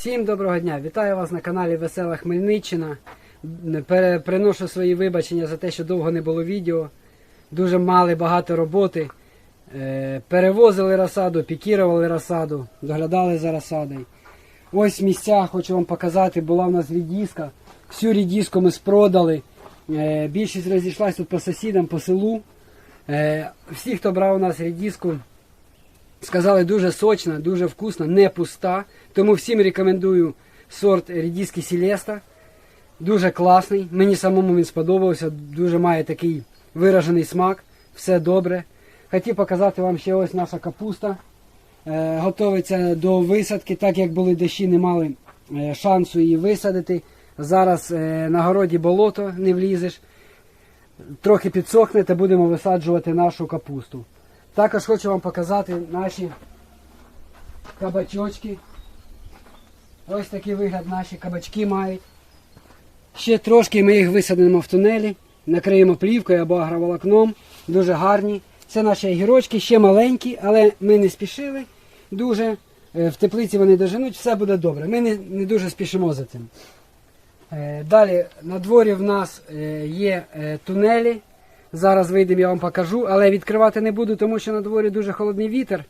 Всім доброго дня! Вітаю вас на каналі Весела Хмельниччина. Приношу свої вибачення за те, що довго не було відео. Дуже мали багато роботи. Е, Перевозили розсаду, пікірували розсаду, доглядали за розсадою. Ось місця хочу вам показати. Була в нас рідіска. Всю рідіску ми спродали. Е, Більшість розійшлась тут по сусідам, по селу. Е, Всі, хто брав у нас рідіску, Сказали, дуже сочна, дуже вкусна, не пуста. Тому всім рекомендую сорт рідіски Сілеста. Дуже класний. Мені самому він сподобався. Дуже має такий виражений смак. Все добре. Хотів показати вам ще ось наша капуста. Е, готовиться до висадки, так як були дощі, не мали е, шансу її висадити. Зараз е, на городі болото не влізеш. Трохи підсохне та будемо висаджувати нашу капусту. Також хочу вам показати наші кабачочки. Ось такий вигляд наші кабачки мають. Ще трошки ми їх висадимо в тунелі, накриємо плівкою або агроволокном. Дуже гарні. Це наші огірочки, ще маленькі, але ми не спішили дуже. Е, В теплиці вони доженуть, все буде добре. Ми не, не дуже спішимо за цим. Е, Далі на дворі в нас е, є тунелі. Зараз вийдемо, я вам покажу, але відкривати не буду, тому що на дворі дуже холодний вітер.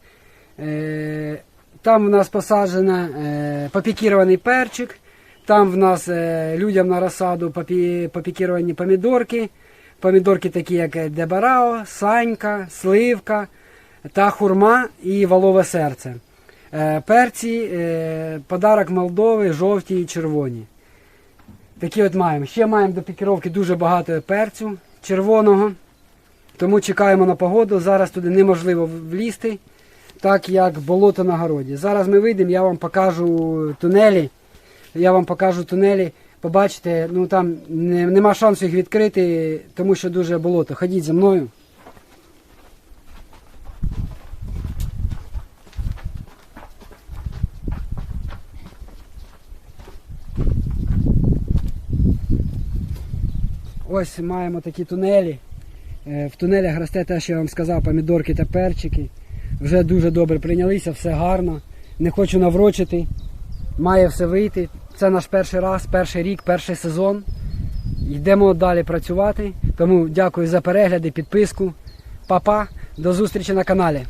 Е, Там в нас посаджено е, попікірований перчик. Там в нас е, людям на розсаду попікіровані помідорки. Помідорки такі, як Дебарао, Санька, Сливка та хурма і валове серце. Перці, подарок Молдови, жовті і червоні. Такі от маємо. Ще маємо до пікіровки дуже багато перцю червоного. Тому чекаємо на погоду. Зараз туди неможливо влізти, так як болото на городі. Зараз ми вийдемо, я вам покажу тунелі. Я вам покажу тунелі. Побачите, ну там нема шансу їх відкрити, тому що дуже болото. Ходіть за мною. Ось маємо такі тунелі. Е, В тунелях росте те, що я вам сказав, помідорки та перчики. Вже дуже добре прийнялися, все гарно. Не хочу наврочити. Має все вийти. Це наш перший раз, перший рік, перший сезон. Йдемо далі працювати. Тому дякую за перегляди, підписку. Па-па, до зустрічі на каналі.